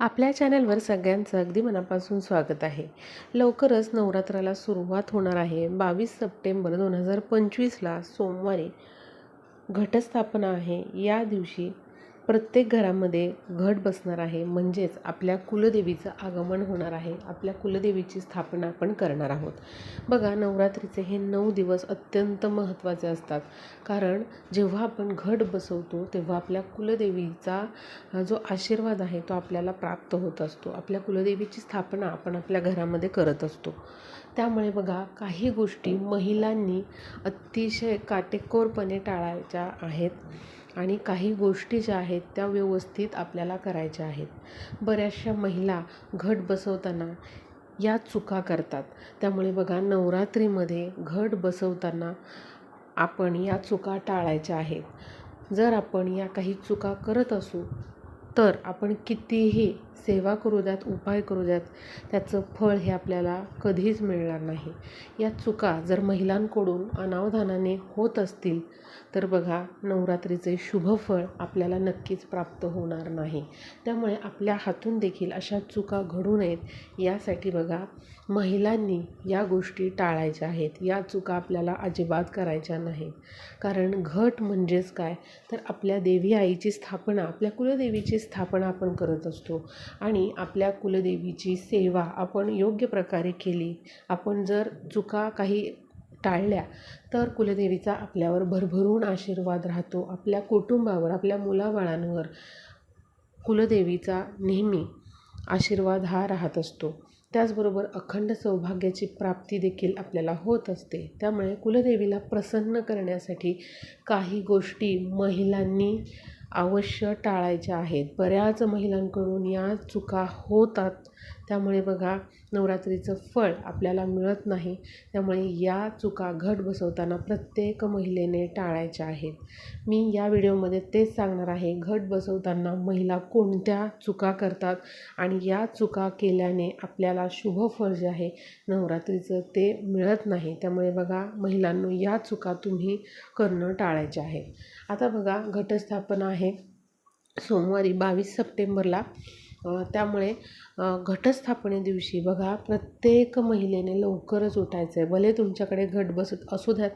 आपल्या चॅनलवर सगळ्यांचं अगदी मनापासून स्वागत आहे. लवकरच नवरात्राला सुरुवात होणार आहे. बावीस सप्टेंबर दोन हजार पंचवीसला सोमवारी घटस्थापना आहे. या दिवशी प्रत्येक घरामध्ये घट बसणार आहे. म्हणजेच आपल्या कुलदेवीचं आगमन होणार आहे. आपल्या कुलदेवीची स्थापना आपण करणार आहोत. बघा नवरात्रीचे हे नऊ दिवस अत्यंत महत्त्वाचे असतात. कारण जेव्हा आपण घट बसवतो तेव्हा आपल्या कुलदेवीचा जो आशीर्वाद आहे तो आपल्याला प्राप्त होत असतो. आपल्या कुलदेवीची स्थापना आपण आपल्या घरामध्ये करत असतो. त्यामुळे बघा काही गोष्टी महिलांनी अतिशय काटेकोरपणे टाळायच्या आहेत. आणि काही गोष्टी ज्या आहेत त्या व्यवस्थित आपल्याला करायच्या आहेत. बऱ्याचशा महिला घट बसवताना या चुका करतात. त्यामुळे बघा नवरात्रीमध्ये घट बसवताना आपण या चुका टाळायच्या आहेत. जर आपण या काही चुका करत असू तर आपण कितीही सेवा करू द्यात उपाय करू द्यात त्याचं फळ हे आपल्याला कधीच मिळणार नाही. या चुका जर महिलांकडून अनावधानाने होत असतील तर बघा नवरात्रीचे शुभ फळ आपल्याला नक्कीच प्राप्त होणार नाही. त्यामुळे आपल्या हातून देखील अशा चुका घडू नयेत. यासाठी बघा महिलांनी या गोष्टी टाळायच्या आहेत. या चुका आपल्याला अजिबात करायच्या नाहीत. कारण घट म्हणजेच काय? तर आपल्या देवी आईची स्थापना आपल्या कुलदेवीची स्थापना आपण करत असतो. आणि आपल्या कुलदेवीची सेवा आपण योग्य प्रकारे केली. आपण जर चुका काही टाळल्या तर कुलदेवीचा आपल्यावर भरभरून आशीर्वाद राहतो. आपल्या कुटुंबावर आपल्या मुलाबाळांवर कुलदेवीचा नेहमी आशीर्वाद हा राहत असतो. त्याचबरोबर अखंड सौभाग्याची प्राप्ती देखील आपल्याला होत असते. त्यामुळे कुलदेवीला प्रसन्न करण्यासाठी काही गोष्टी महिलांनी अवश्य टाळायच्या आहेत. बऱ्याच महिलांकडून या चुका होतात. त्यामुळे बघा नवरात्रीचं फळ आपल्याला मिळत नाही. त्यामुळे या चुका घट बसवताना प्रत्येक महिलेने टाळायच्या आहेत. मी या व्हिडिओमध्ये तेच सांगणार आहे. घट बसवताना महिला कोणत्या चुका करतात आणि या चुका केल्याने आपल्याला शुभ फळ जे आहे नवरात्रीचं ते मिळत नाही. त्यामुळे बघा महिलांनो या चुका तुम्ही करणं टाळायच्या आहे. आता बघा घटस्थापना आहे सोमवारी बावीस सप्टेंबरला. त्यामुळे घटस्थापने दिवशी बघा प्रत्येक महिलेने लवकरच उठायचं आहे भले तुमच्याकडे घट बसत असू द्यात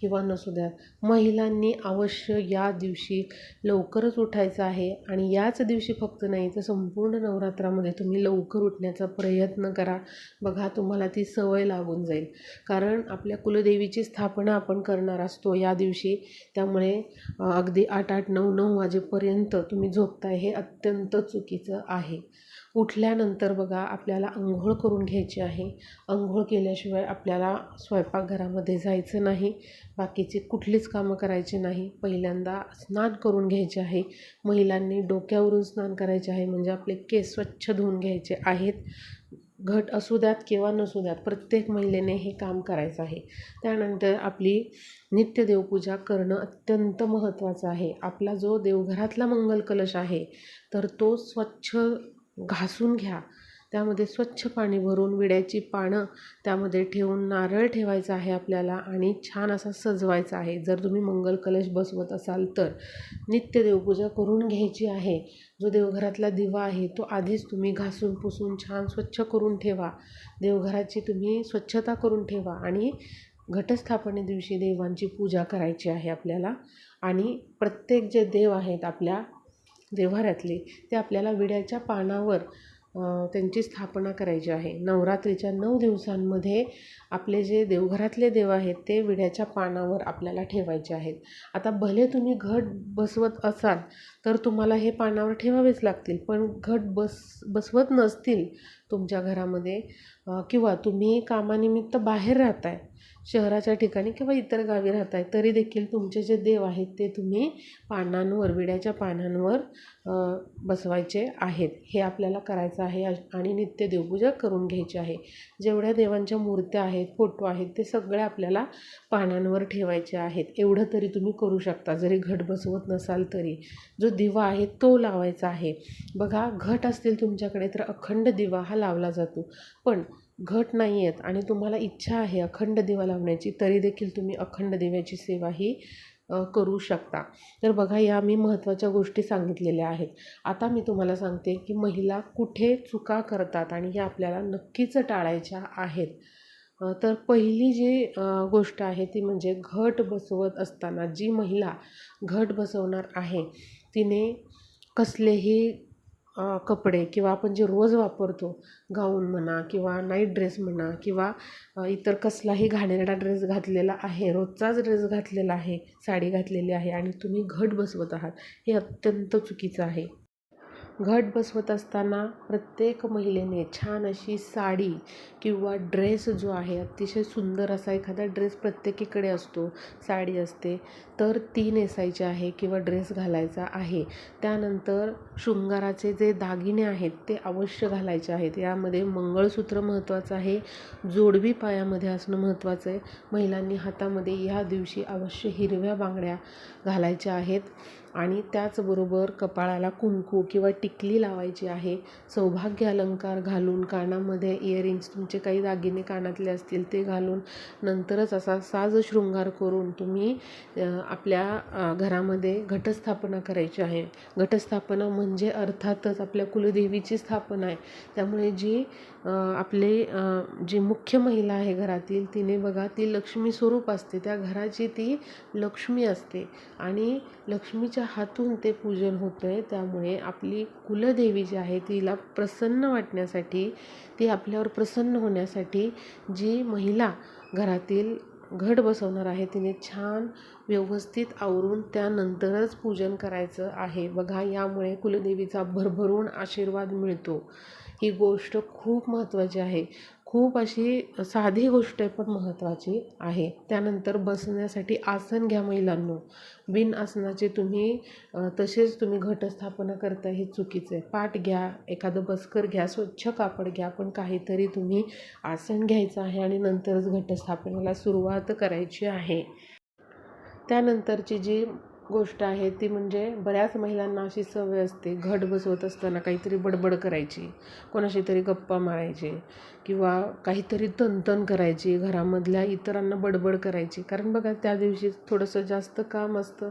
किंवा नसू द्यात महिलांनी अवश्य या दिवशी लवकरच उठायचं आहे आणि याच दिवशी फक्त नाही तर संपूर्ण नवरात्रामध्ये तुम्ही लवकर उठण्याचा प्रयत्न करा. बघा तुम्हाला ती सवय लागून जाईल. कारण आपल्या कुलदेवीची स्थापना आपण करणार असतो या दिवशी. त्यामुळे अगदी आठ आठ नऊ नऊ वाजेपर्यंत तुम्ही झोपताय हे अत्यंत चुकीचं आहे. उठल्यानंतर बघा आपल्याला आंघोळ करून घ्यायची आहे. आंघोळ केल्याशिवाय आपल्याला स्वयंपाकघरामध्ये जायचं नाही. बाकीची कुठलीच कामं करायची नाही. पहिल्यांदा स्नान करून घ्यायचे आहे. महिलांनी डोक्यावरून स्नान करायचे आहे म्हणजे आपले केस स्वच्छ धुवून घ्यायचे आहेत. घट असू द्यात किंवा नसू द्यात प्रत्येक महिलेने हे काम करायचं आहे. त्यानंतर आपली नित्य देवपूजा करणं अत्यंत महत्त्वाचं आहे. आपला जो देवघरातला मंगल कलश आहे तर तो स्वच्छ घासून घ्या. त्यामध्ये स्वच्छ पाणी भरून विड्याची पानं त्यामध्ये ठेवून नारळ ठेवायचा आहे आपल्याला आणि छान असा सजवायचा आहे. जर तुम्ही मंगल कलश बसवत असाल तर नित्य देवपूजा करून घ्यायची आहे. जो देवघरातला दिवा आहे तो आधीच तुम्ही घासून पुसून छान स्वच्छ करून ठेवा. देवघराची तुम्ही स्वच्छता करून ठेवा आणि घटस्थापने दिवशी देवांची पूजा करायची आहे आपल्याला. आणि प्रत्येक जे देव आहेत आपल्या देव्हाऱ्यातले ते आपल्याला विड्याच्या पानावर त्यांची स्थापना करायची आहे. नवरात्रीच्या नऊ दिवसांमध्ये आपले जे देवघरातले देव आहेत ते विड्याच्या पानावर आपल्याला ठेवायचे आहेत. आता भले तुम्ही घट बसवत असाल तर तुम्हाला हे पानावर ठेवावेच लागतील. पण घट बस बसवत नसतील तुमच्या घरामध्ये किंवा तुम्ही कामानिमित्त बाहेर राहताय शहराच्या ठिकाणी किंवा इतर गावी राहताय तरी देखील तुमचे जे देव आहेत ते तुम्ही पानांवर विड्याच्या पानांवर बसवायचे आहेत. हे आपल्याला करायचं आहे आणि नित्य देवपूजा करून घ्यायची आहे. जेवढ्या देवांच्या मूर्त्या आहेत फोटो आहेत ते सगळे आपल्याला पानांवर ठेवायचे आहेत. एवढं तरी तुम्ही करू शकता. जरी घट बसवत नसाल तरी जो दिवा आहे तो लावायचा आहे. बघा घट असतील तुमच्याकडे तर अखंड दिवा हा लावला जातो. पण घट नाही आहेत आणि तुम्हाला इच्छा आहे अखंड दिवा लावण्याची तरी देखील तुम्ही अखंड दिव्याची सेवा ही करू शकता. तर बघा या मी महत्त्वाच्या गोष्टी सांगितलेल्या आहेत. आता मी तुम्हाला सांगते की महिला कुठे चुका करतात आणि हे आपल्याला नक्कीच टाळायच्या आहेत. तर पहिली जी गोष्ट आहे ती म्हणजे घट बसवत असताना जी महिला घट बसवणार आहे तिने कसलेही कपडे किंवा आपण जे रोज वापरतो गाऊन म्हणा किंवा नाईट ड्रेस म्हणा किंवा इतर कसलाही घाणेरडा ड्रेस घातलेला आहे रोजचाच ड्रेस घातलेला आहे साडी घातलेली आहे आणि तुम्ही घट बसवत आहात हे अत्यंत चुकीचं आहे. घट बसवत असताना प्रत्येक महिलेने छान अशी साडी किंवा ड्रेस जो आहे अतिशय सुंदर असा एखादा ड्रेस प्रत्येकीकडे असतो साडी असते तर ती नेसायची आहे किंवा ड्रेस घालायचा आहे. त्यानंतर शृंगाराचे जे दागिने आहेत ते अवश्य घालायचे आहेत. यामध्ये मंगळसूत्र महत्त्वाचं आहे जोडवी पायामध्ये असणं महत्त्वाचं आहे. महिलांनी हातामध्ये ह्या दिवशी अवश्य हिरव्या बांगड्या घालायच्या आहेत. आणि त्याचबरोबर कपाळाला कुंकू किंवा टिकली लावायची आहे. सौभाग्य अलंकार घालून कानामध्ये इयरिंग्स तुमचे काही दागिने कानातले असतील ते घालून नंतरच असा साज शृंगार करून तुम्ही आपल्या घरामध्ये घटस्थापना करायची आहे. घटस्थापना म्हणजे अर्थातच आपल्या कुलदेवीची स्थापना आहे. त्यामुळे जी आपले जी मुख्य महिला आहे घरातील तिने बघा ती लक्ष्मी स्वरूप असते. त्या घराची ती लक्ष्मी असते. आणि लक्ष्मीच्या हातून ते पूजन होतं आहे त्यामुळे आपली कुलदेवी जी आहे तिला प्रसन्न वाटण्यासाठी ती आपल्यावर प्रसन्न होण्यासाठी जी महिला घरातील घट बसवणार आहे तिने छान व्यवस्थित आवरून त्यानंतरच पूजन करायचं आहे. बघा यामुळे कुलदेवीचा भरभरून आशीर्वाद मिळतो. ही गोष्ट खूप महत्त्वाची आहे. खूप अशी साधी गोष्ट आहे पण महत्त्वाची आहे. त्यानंतर बसण्यासाठी आसन घ्या महिलांनो. बिन आसनाचे तुम्ही तसेच तुम्ही घटस्थापना करता हे चुकीचं आहे. पाठ घ्या एखादं बसकर घ्या स्वच्छ कापड घ्या पण काहीतरी तुम्ही आसन घ्यायचं आहे आणि नंतरच घटस्थापनेला सुरुवात करायची आहे. त्यानंतरची जी गोष्ट आहे ती म्हणजे बऱ्याच महिलांना अशी सवय असते घट बसवत असताना काहीतरी बडबड करायची कोणाशी तरी गप्पा मारायची किंवा काहीतरी तणतण करायची घरामधल्या इतरांना बडबड करायची. कारण बघा त्या दिवशी थोडंसं जास्त काम असतं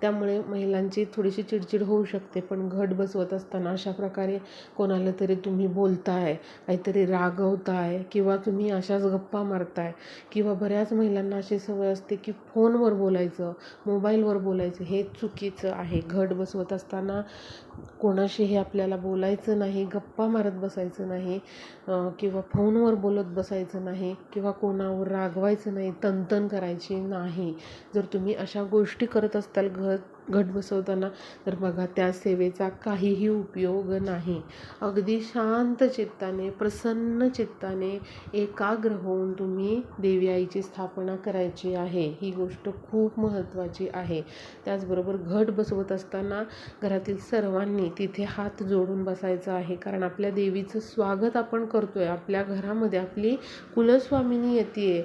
त्यामुळे महिलांची थोडीशी चिडचिड होऊ शकते. पण घट बसवत असताना अशा प्रकारे कोणाला तरी तुम्ही बोलताय काहीतरी रागवताय किंवा तुम्ही अशाच गप्पा मारताय किंवा बऱ्याच महिलांना अशी सवय असते की फोनवर बोलायचं मोबाईलवर बोलायचं. हे चुकीचं आहे. घट बसवत असताना कोणाशीही आपल्याला बोलायचं नाही गप्पा मारत बसायचं नाही किंवा फोनवर बोलत बसायचं नाही किंवा कोणावर रागवायचं नाही तंतन करायची नाही. जर तुम्ही अशा गोष्टी करत असताल घट घट बसवताना तर बघा त्या सेवेचा काहीही उपयोग नाही. अगदी शांत चित्ताने प्रसन्न चित्ताने एकाग्र होऊन तुम्ही देवी आईची स्थापना करायची आहे. ही गोष्ट खूप महत्त्वाची आहे. त्याचबरोबर घट बसवत असताना घरातील सर्वांनी तिथे हात जोडून बसायचं आहे. कारण आपल्या देवीचं स्वागत आपण करतोय. आपल्या घरामध्ये आपली कुलस्वामिनी येते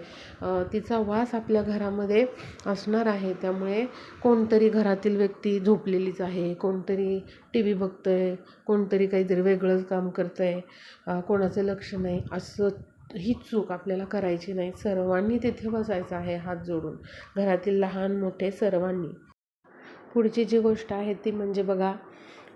तिचा वास आपल्या घरामध्ये असणार आहे. त्यामुळे कोणतरी घरातील व्यक्ती झोपलेलीच आहे कोणतरी टी व्ही बघतंय कोणतरी काहीतरी वेगळंच काम करतं आहे कोणाचं लक्ष नाही असं ही चूक आपल्याला करायची नाही. सर्वांनी तिथे बसायचं आहे हात जोडून. घरातील लहान मोठे सर्वांनी. पुढची जी गोष्ट आहे ती म्हणजे बघा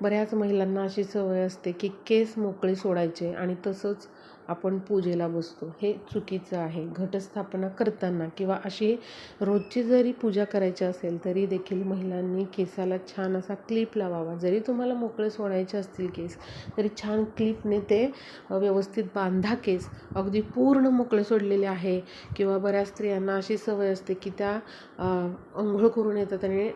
बऱ्याच महिलांना अशी सवय असते की केस मोकळे सोडायचे आणि तसंच आपण पूजेला बसतो. हे चुकीचं आहे. घटस्थापना करताना किंवा अशी रोजची जरी पूजा करायची असेल तरी देखील महिलांनी केसाला छान असा क्लिप लावावा. जरी तुम्हाला मोकळे सोडायचे असतील केस तरी छान क्लिपने ते व्यवस्थित बांधा केस. अगदी पूर्ण मोकळे सोडलेले आहे किंवा बऱ्याच स्त्रियांना अशी सवय असते की त्या अंघोळ आंघोळ करून येतात आणि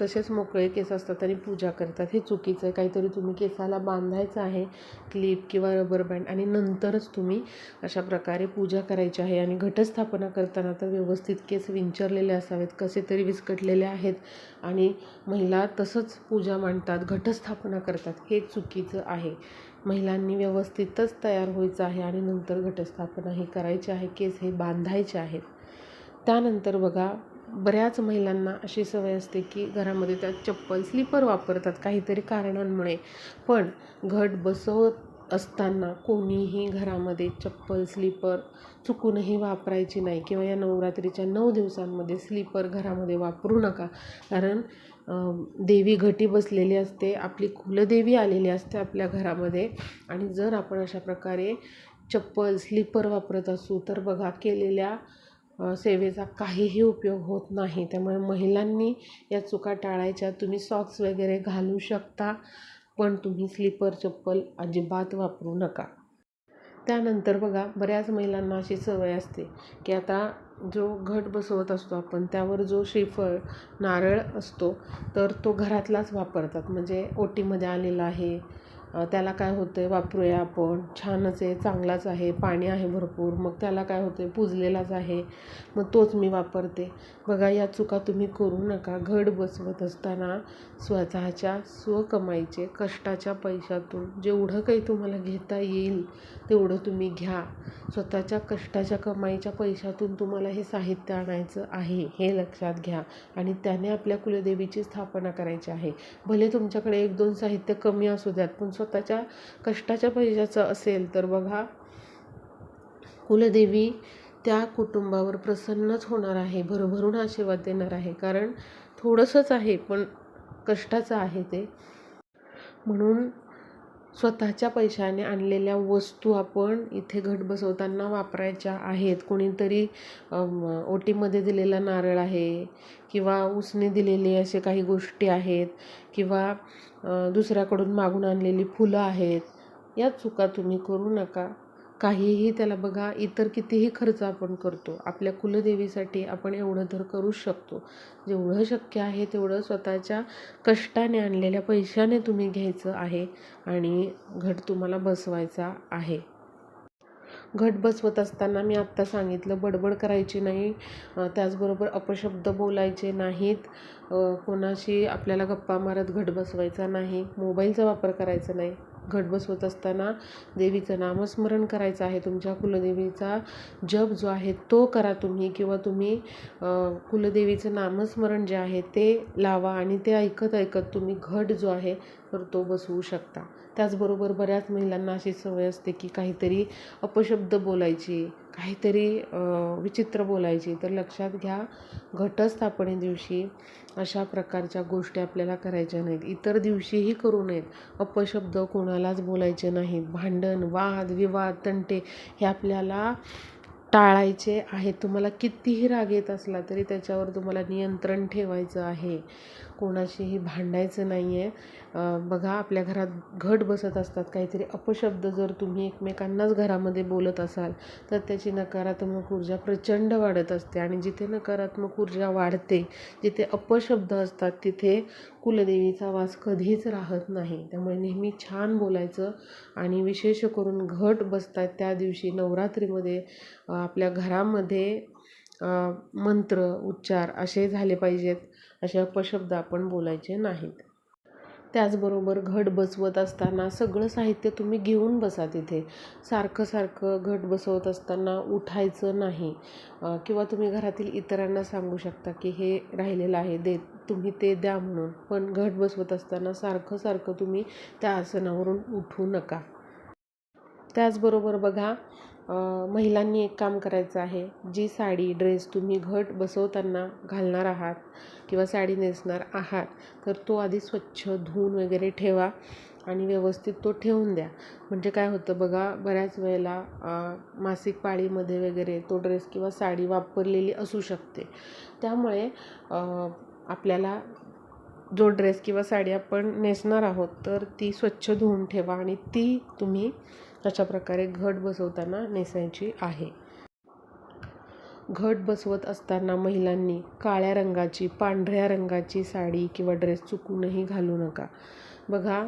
तसेच मोकळे केस असतात आणि पूजा करतात. हे चुकीचं आहे. काहीतरी तुम्ही केसाला बांधायचं आहे क्लिप किंवा रबर बँड आणि नंतरच तुम्ही अशा प्रकारे पूजा करायची आहे आणि घटस्थापना करताना तर व्यवस्थित केस विंचरलेले असावेत कसे तरी विस्कटलेले आहेत आणि महिला तसंच पूजा मांडतात घटस्थापना करतात हे चुकीचं आहे. महिलांनी व्यवस्थितच तयार व्हायचं आहे आणि नंतर घटस्थापना ही करायची आहे केस हे बांधायचे आहेत. त्यानंतर बघा बऱ्याच महिलांना अशी सवय असते की घरामध्ये त्या चप्पल स्लीपर वापरतात काहीतरी कारणांमुळे. पण घट बसवत असताना कोणीही घरामध्ये चप्पल स्लीपर चुकूनही वापरायची नाही किंवा या नवरात्रीच्या नऊ दिवसांमध्ये स्लीपर घरामध्ये वापरू नका. कारण देवी घटी बसलेली असते आपली कुलदेवी आलेली असते आपल्या घरामध्ये आणि जर आपण अशा प्रकारे चप्पल स्लीपर वापरत असू तर बघा केलेल्या सेवेचा काहीही उपयोग होत नाही. त्यामुळे महिलांनी या चुका टाळायच्या. तुम्ही सॉक्स वगैरे घालू शकता. पण तुम्ही स्लीपर चप्पल अजिबात वापरू नका. त्यानंतर बघा बऱ्याच महिलांना अशी सवय असते की आता जो घट बसवत असतो आपण त्यावर जो श्रीफळ नारळ असतो तर तो घरातलाच वापरतात. म्हणजे ओटीमध्ये आलेला आहे त्याला काय होतं आहे वापरूया आपण. छानच आहे चांगलाच आहे पाणी आहे भरपूर. मग त्याला काय होतं आहे पुजलेलाच आहे. मग तोच मी वापरते. बघा या चुका तुम्ही करू नका. घड बसवत असताना स्वतःच्या स्वकमाईचे कष्टाच्या पैशातून जेवढं काही तुम्हाला घेता येईल तेवढं तुम्ही घ्या. स्वतःच्या कष्टाच्या कमाईच्या पैशातून तुम्हाला हे साहित्य आणायचं आहे हे लक्षात घ्या. आणि त्याने आपल्या कुलदेवीची स्थापना करायची आहे. भले तुमच्याकडे एक दोन साहित्य कमी असू द्यात पण स्वतःच्या कष्टाच्या पैशाचं असेल तर बघा कुलदेवी त्या कुटुंबावर प्रसन्नच होणार आहे भरभरून आशीर्वाद देणार आहे. कारण थोडंसंच आहे पण कष्टाचं आहे ते. म्हणून स्वतःच्या पैशाने आणलेल्या वस्तू आपण इथे घट बसवताना वापरायच्या आहेत. कोणीतरी ओटीमध्ये दिलेला नारळ आहे किंवा उसने दिलेले असे काही गोष्टी आहेत किंवा दुसऱ्याकडून मागून आणलेली फुलं आहेत. या चुका तुम्ही करू नका. काहीही त्याला बघा इतर कितीही खर्च आपण करतो आपल्या कुलदेवीसाठी आपण एवढं तर करूच शकतो. जेवढं शक्य आहे तेवढं स्वतःच्या कष्टाने आणलेल्या पैशाने तुम्ही घ्यायचं आहे आणि घट तुम्हाला बसवायचा आहे. घट बसवत असताना मी आत्ता सांगितलं बडबड करायची नाही त्याचबरोबर अपशब्द बोलायचे नाहीत कोणाशी आपल्याला गप्पा मारत घट बसवायचा नाही मोबाईलचा वापर करायचा नाही. घट बसवत असताना देवीचं नामस्मरण करायचं आहे. तुमच्या कुलदेवीचा जप जो आहे तो करा तुम्ही किंवा तुम्ही कुलदेवीचं नामस्मरण जे आहे ते लावा आणि ते ऐकत ऐकत तुम्ही घट जो आहे तर तो बसवू शकता. त्याचबरोबर बऱ्याच महिलांना अशी सवय असते की काहीतरी अपशब्द बोलायची काहीतरी विचित्र बोलायची. तर लक्षात घ्या घटस्थापने दिवशी अशा प्रकारच्या गोष्टी आपल्याला करायच्या नाहीत. इतर दिवशीही करू नयेत. अपशब्द कोणालाच बोलायचे नाहीत. भांडण वाद विवाद तंटे हे आपल्याला टाळायचे आहेत. तुम्हाला कितीही राग येत असला तरी त्याच्यावर तुम्हाला नियंत्रण ठेवायचं आहे. कोणाशीही भांडायचं नाही आहे बघा आपल्या घरात घट बसत असतात. काहीतरी अपशब्द जर तुम्ही एकमेकांनाच घरामध्ये बोलत असाल तर त्याची नकारात्मक ऊर्जा प्रचंड वाढत असते. आणि जिथे नकारात्मक ऊर्जा वाढते जिथे अपशब्द असतात तिथे कुलदेवीचा वास कधीच राहत नाही. त्यामुळे नेहमी छान बोलायचं आणि विशेष करून घट बसतात त्या दिवशी नवरात्रीमध्ये आपल्या घरामध्ये मंत्र उच्चार असे झाले पाहिजेत असे अपशब्द आपण बोलायचे नाहीत. त्याचबरोबर घट बसवत असताना सगळं साहित्य तुम्ही घेऊन बसा तिथे. सारखं सारखं घट बसवत असताना उठायचं नाही. किंवा तुम्ही घरातील इतरांना सांगू शकता की हे राहिलेलं आहे दे तुम्ही ते द्या म्हणून. पण घट बसवत असताना सारखं सारखं तुम्ही त्या आसनावरून उठू नका. त्याचबरोबर बघा महिलांनी एक काम करायचं आहे. जी साडी ड्रेस तुम्ही घट बसवताना घालणार आहात किंवा साडी नेसणार आहात तर तो आधी स्वच्छ धुवून वगैरे ठेवा आणि व्यवस्थित तो ठेवून द्या. म्हणजे काय होतं बघा बऱ्याच वेळेला मासिक पाळीमध्ये वगैरे तो ड्रेस किंवा साडी वापरलेली असू शकते. त्यामुळे आपल्याला जो ड्रेस किंवा साडी आपण नेसणार आहोत तर ती स्वच्छ धुवून ठेवा आणि ती तुम्ही अशा प्रकारे घट बसवताना नेसायची आहे. घट बसवत असताना महिलांनी काळ्या रंगाची पांढऱ्या रंगाची साडी किंवा ड्रेस चुकूनही घालू नका. बघा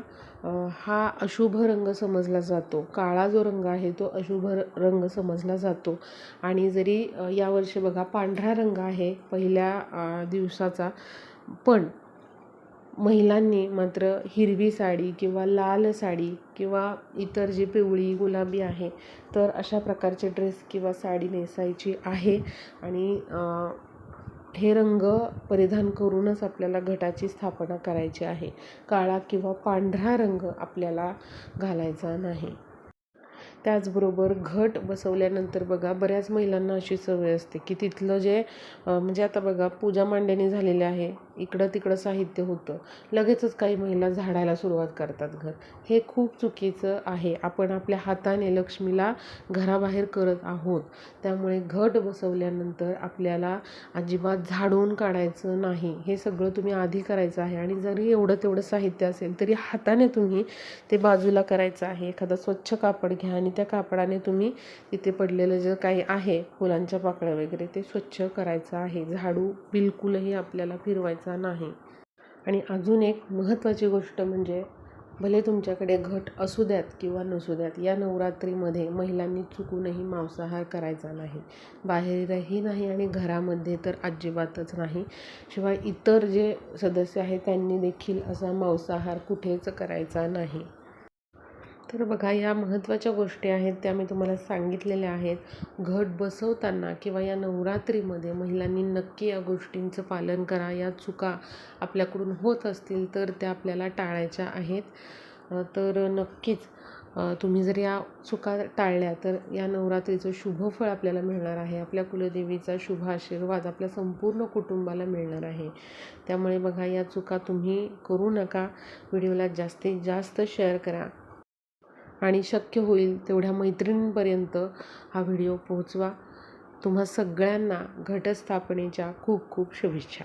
हा अशुभ रंग समजला जातो. काळा जो रंग आहे तो अशुभ र- रंग समजला जातो. आणि जरी यावर्षी बघा पांढरा रंग आहे पहिल्या दिवसाचा पण महिलांनी मात्र हिरवी साडी किंवा लाल साडी किंवा इतर जी पिवळी गुलाबी आहे तर अशा प्रकारचे ड्रेस किंवा साडी नेसायची आहे. आणि हे रंग परिधान करूनच आपल्याला घटाची स्थापना करायची आहे. काळा किंवा पांढरा रंग आपल्याला घालायचा नाही. त्याचबरोबर घट बसवल्यानंतर बघा बऱ्याच महिलांना अशी सवय असते की तिथलं जे म्हणजे आता बघा पूजा मांडणी झालेली आहे इकडं तिकडं साहित्य होतं. लगेचच काही महिला झाडायला सुरुवात करतात घर. हे खूप चुकीचं आहे. आपण आपल्या हाताने लक्ष्मीला घराबाहेर करत आहोत. त्यामुळे घट बसवल्यानंतर आपल्याला अजिबात झाडून काढायचं नाही. हे सगळं तुम्ही आधी करायचं आहे. आणि जरी एवढं तेवढं साहित्य असेल तरी हाताने तुम्ही ते बाजूला करायचं आहे. एखादा स्वच्छ कापड घ्या आणि त्या कापडाने तुम्ही तिथे पडलेलं जे काही आहे फुलांच्या पाकळ्या वगैरे ते स्वच्छ करायचं आहे. झाडू बिलकुलही आपल्याला फिरवायचं नाही. आणि अजून एक महत्त्वाची गोष्ट म्हणजे भले तुमच्याकडे घट असू द्यात किंवा नसू द्यात या नवरात्रीमध्ये महिलांनी चुकूनही मांसाहार करायचा नाही. बाहेरही नाही आणि घरामध्ये तर अजिबातच नाही. शिवाय इतर जे सदस्य आहेत त्यांनी देखील असा मांसाहार कुठेच करायचा नाही. तर बघा या महत्त्वाच्या गोष्टी आहेत त्या मी तुम्हाला सांगितलेल्या आहेत. घट बसवताना किंवा या नवरात्रीमध्ये महिलांनी नक्की या गोष्टींचं पालन करा. या चुका आपल्याकडून होत असतील तर त्या आपल्याला टाळायच्या आहेत. तर नक्कीच तुम्ही जर या चुका टाळल्या तर या नवरात्रीचं शुभफळ आपल्याला मिळणार आहे. आपल्या कुलदेवीचा शुभ आशीर्वाद आपल्या संपूर्ण कुटुंबाला मिळणार आहे. त्यामुळे बघा या चुका तुम्ही करू नका. व्हिडिओला जास्तीत जास्त शेअर करा. आणि शक्य होईल तेवढ्या मैत्रिणींपर्यंत हा व्हिडिओ पोहोचवा. तुम्हा सगळ्यांना घटस्थापनेच्या खूप खूप शुभेच्छा.